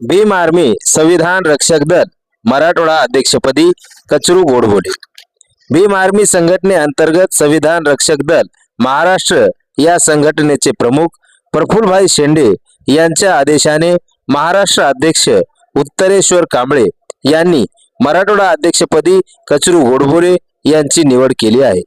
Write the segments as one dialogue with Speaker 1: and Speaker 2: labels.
Speaker 1: Bhim army संविधान रक्षक दल मराठवाडा अध्यक्षपदी कचरू गोडबोले भीम आर्मी संघटने अंतर्गत संविधान रक्षक दल महाराष्ट्र या संघटनेचे प्रमुख प्रफुल्लभाई शेंडे यांच्या आदेशाने महाराष्ट्र अध्यक्ष उत्तरेश्वर कांबळे यांनी मराठवाडा अध्यक्षपदी कचरू गोडबोले यांची निवड केली आहे.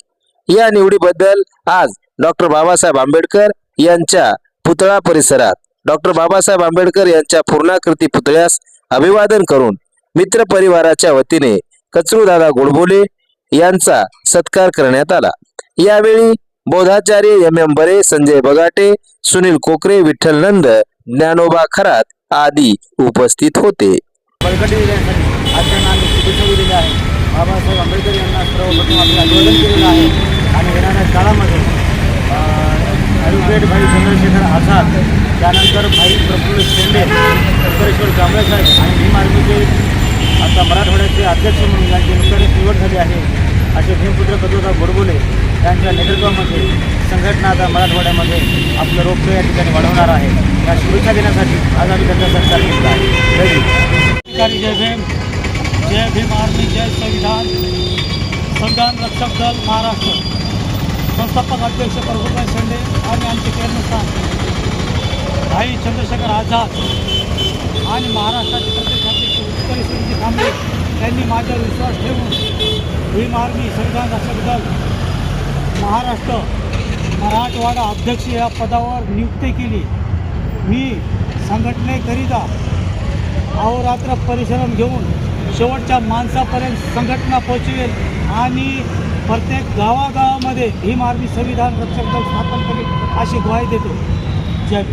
Speaker 1: या निवडीबद्दल आज डॉक्टर बाबासाहेब आंबेडकर यांच्या पुतळा परिसरात डॉक्टर बाबासाहेब आंबेडकर यांच्या पूर्णाकृती पुतळ्यास अभिवादन करून मित्र परिवाराच्या वतीने कचरूदादा गोडबोले यांचा सत्कार करण्यात आला. यावेळी बोधाचार्य एम एम बरे संजय बगाटे सुनील कोकरे विठ्ठल नंद ज्ञानोबा खरात आदी उपस्थित होते.
Speaker 2: बाबासाहेब आंबेडकर यांना सर्वप्रथम आपलं अभिवादन केलेलं आहे. आणि येणाऱ्या काळामध्ये ॲडव्होकेट भाई चंद्रशेखर आझाद त्यानंतर भाई प्रफुल्ल शेंडे उत्तरेश्वर जांभळेसाहेब आणि भीम आर्मीचे आता मराठवाड्याचे अध्यक्ष म्हणून यांची नुकतीच निवड झाली आहे. असे भीमपुत्र कदोदा गोडबोले यांच्या नेतृत्वामध्ये संघटना आता मराठवाड्यामध्ये आपलं रोपटं या ठिकाणी वाढवणार आहे. या शुभेच्छा देण्यासाठी आज आम्ही त्यांचा सत्कार घेतला आहे. जय भीम.
Speaker 3: जय भीम. जय भीम आर्मी जय संविधान. संविधान रक्षक दल महाराष्ट्र. संस्थापक अध्यक्ष प्रभुभाई शेंडे. आणि आमचे केंद्रस्थान भाई चंद्रशेखर आझाद आणि महाराष्ट्राचे प्रदेश अध्यक्ष उत्तरेश्वरजी कांबळे त्यांनी माझ्यावर विश्वास ठेवून भीम आर्मी संविधान रक्षक महाराष्ट्र मराठवाडा अध्यक्ष या पदावर नियुक्ती केली. मी संघटनेकरिता अहोरात्र परिश्रम घेऊन शेवटच्या माणसापर्यंत संघटना पोचवेल आणि प्रत्येक गावागावामध्ये भीम आर्मी संविधान रक्षक दल स्थापन करेल अशी ग्वाही देतो. जय